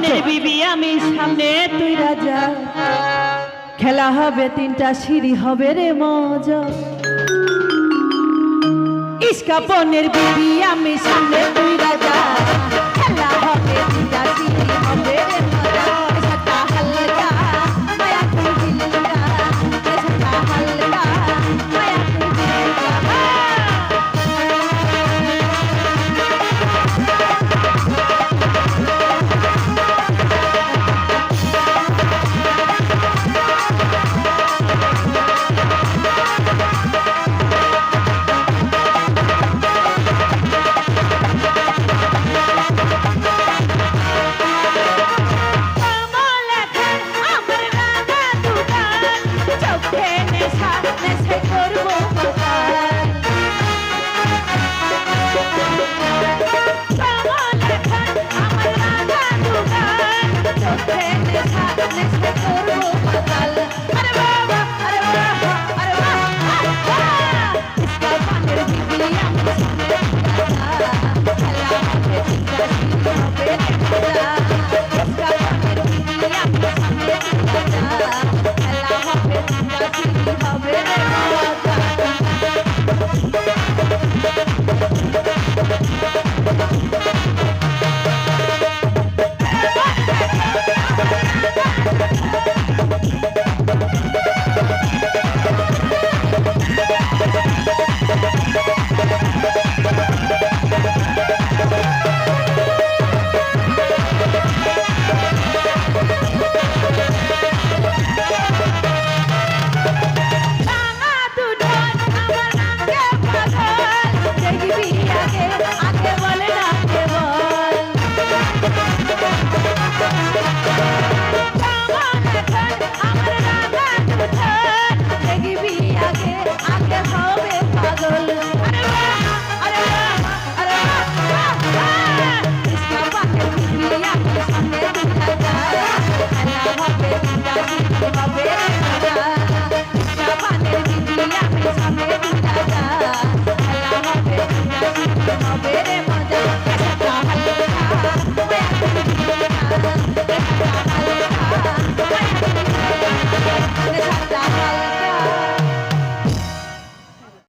আচ্ছা। মনের বিবি আমি সামনে তুই রাজা। খেলা হবে, তিনটা সিঁড়ি হবে রে মজা। ইস্কাপনের বিবি আমি সামনে তুই রাজা। খেলা হবে